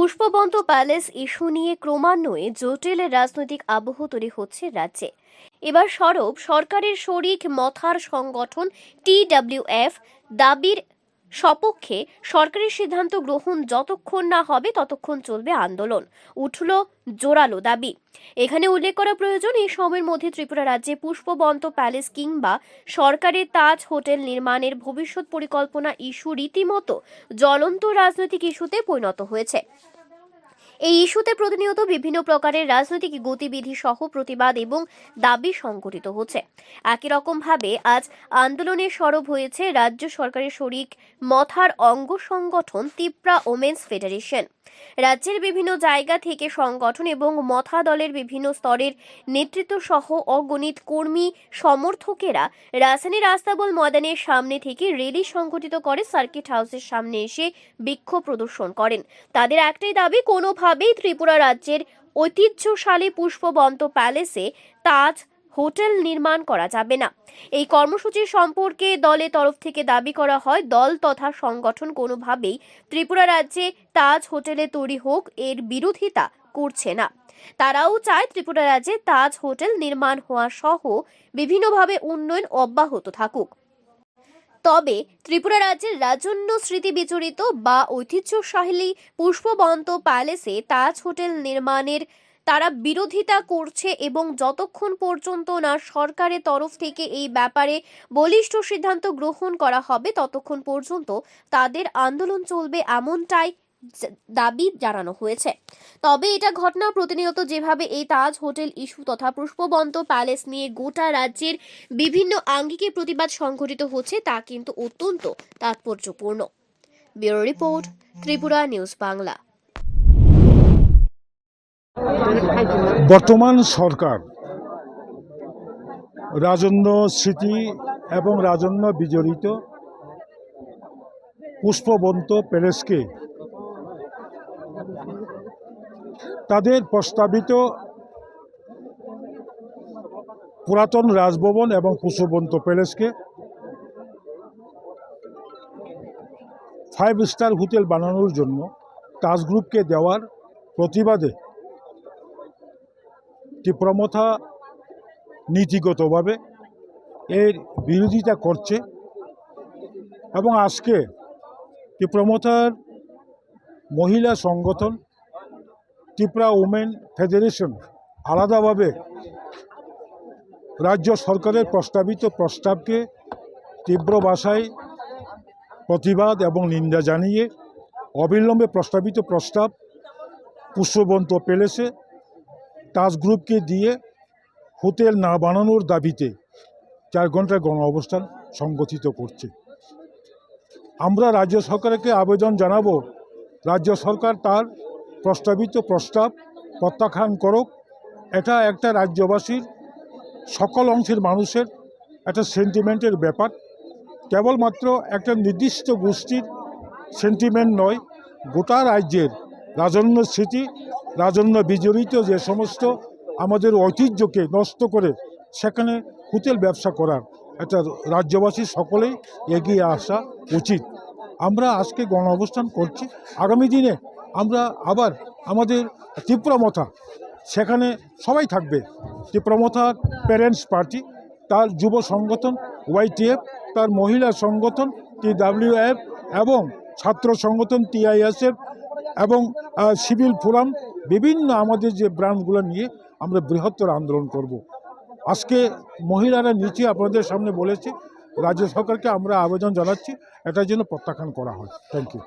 Pushpabanta palace issue নিয়ে ক্রমান্বয়ে জটিল রাজনৈতিক আবহ তৈরি হচ্ছে রাজ্যে। এবার সরব সরকারের শরিক মথার সংগঠন টিডব্লিউএফ দাবির সপক্ষে সরকারের সিদ্ধান্ত গ্রহণ যতক্ষণ না হবে ততক্ষণ চলবে আন্দোলন। উঠল জোরালো দাবি। এখানে উল্লেখ করা প্রয়োজন, এই সময়ের মধ্যে ত্রিপুরা রাজ্যে পুষ্পবন্ত প্যালেস কিংবা সরকারের তাজ হোটেল নির্মাণের ভবিষ্যৎ পরিকল্পনা ইস্যু রীতিমতো জ্বলন্ত রাজনৈতিক ইস্যুতে পরিণত হয়েছে। এই ইস্যুতে প্রতিনিয়ত বিভিন্ন প্রকারের রাজনৈতিক গতিবিধি সহ প্রতিবাদ এবং দাবি সংগঠিত হচ্ছে। একই রকমভাবে আজ আন্দোলনের সরব হয়েছে রাজ্য সরকারের শরিক মথার অঙ্গ সংগঠন তিপ্রা ওমেন্স ফেডারেশন। রাজ্যের বিভিন্ন জায়গা থেকে সংগঠন এবং মথা দলের বিভিন্ন স্তরের নেতৃত্ব সহ অগণিত কর্মী সমর্থকেরা রাজধানীর আস্তাবল ময়দানের সামনে থেকে রেলি সংগঠিত করে সার্কিট হাউসের সামনে এসে বিক্ষোভ প্রদর্শন করেন। তাদের একটাই দাবি, কোনোভাবেই ত্রিপুরা রাজ্যের ঐতিহ্যশালী পুষ্পবন্ত প্যালেসে তাজ হোটেল নির্মাণ করা যাবে না। এই কর্মসূচি সম্পর্কে দলের তরফ থেকে দাবি করা হয়, দল তথা সংগঠন কোনোভাবেই ত্রিপুরা রাজ্যে তাজ হোটেলে তৈরি হোক, এর বিরোধিতা করছে না। তারাও চায় ত্রিপুরা রাজ্যে তাজ হোটেল নির্মাণ হওয়া সহ বিভিন্নভাবে উন্নয়ন অব্যাহত থাকুক। তবে ত্রিপুরা রাজ্যের রাজন্য স্মৃতি বিচরিত বা ঐতিহ্যশালী পুষ্পবন্ত প্যালেসে তাজ হোটেল নির্মাণের তারা বিরোধিতা করছে এবং যতক্ষণ পর্যন্ত না সরকারের তরফ থেকে এই ব্যাপারে বলিষ্ঠ সিদ্ধান্ত গ্রহণ করা হবে, ততক্ষণ পর্যন্ত তাদের আন্দোলন চলবে এমনটাই দাবি জানানো হয়েছে। তবে এটা ঘটনা প্রতিনিয়ত যেভাবে এই তাজ হোটেল ইস্যু তথা পুষ্পবন্ত প্যালেস নিয়ে গোটা রাজ্যের বিভিন্ন আঙ্গিকে প্রতিবাদ সংঘটিত হচ্ছে, তা কিন্তু অত্যন্ত তাৎপর্যপূর্ণ। Bureau report Tripura news Bangla. বর্তমান সরকার রাজন্য স্মৃতি এবং রাজন্য বিজড়িত পুষ্পবন্ত প্যালেসকে তাদের প্রস্তাবিত পুরাতন রাজভবন এবং পুষ্পবন্ত প্যালেসকে ফাইভ স্টার হোটেল বানানোর জন্য তাজ গ্রুপকে দেওয়ার প্রতিবাদে তীব্রমথা নীতিগতভাবে এর বিরোধিতা করছে এবং আজকে তীব্রমথার মহিলা সংগঠন ত্রিপুরা উমেন ফেডারেশন আলাদাভাবে রাজ্য সরকারের প্রস্তাবিত প্রস্তাবকে তীব্র ভাষায় প্রতিবাদ এবং নিন্দা জানিয়ে অবিলম্বে প্রস্তাবিত প্রস্তাব পুষ্পবন্ত প্যালেসে তাজ গ্রুপকে দিয়ে হোটেল না বানানোর দাবিতে চার ঘণ্টার গণ অবস্থান সংগঠিত করছে। আমরা রাজ্য সরকারকে আবেদন জানাব। রাজ্য সরকার তার প্রস্তাবিত প্রস্তাব প্রত্যাখ্যান করুক। এটা একটা রাজ্যবাসীর সকল অংশের মানুষের একটা সেন্টিমেন্টের ব্যাপার। কেবলমাত্র একটা নির্দিষ্ট গোষ্ঠীর সেন্টিমেন্ট নয়, গোটা রাজ্যের রাজন্য স্মৃতি রাজন্য বিজড়িত যে সমস্ত আমাদের ঐতিহ্যকে নষ্ট করে সেখানে হোটেল ব্যবসা করার একটা রাজ্যবাসী সকলেই এগিয়ে আসা উচিত। আমরা আজকে গণ অবস্থান করছি। আগামী দিনে আমরা আবার আমাদের তীব্রমথা সেখানে সবাই থাকবে। তীব্রমথার প্যারেন্টস পার্টি, তার যুব সংগঠন ওয়াইটিএফ তার মহিলা সংগঠন, টি ডাব্লিউএফ এবং ছাত্র সংগঠন টিআইএসএফ এবং সিভিল ফোরাম বিভিন্ন আমাদের যে ব্র্যান্ডগুলো নিয়ে আমরা বৃহত্তর আন্দোলন করব। আজকে মহিলারা নিচে আপনাদের সামনে বলেছে, রাজ্য সরকারকে আমরা আবেদন জানাচ্ছি, এটার জন্য প্রত্যাখ্যান করা হয় থ্যাংক ইউ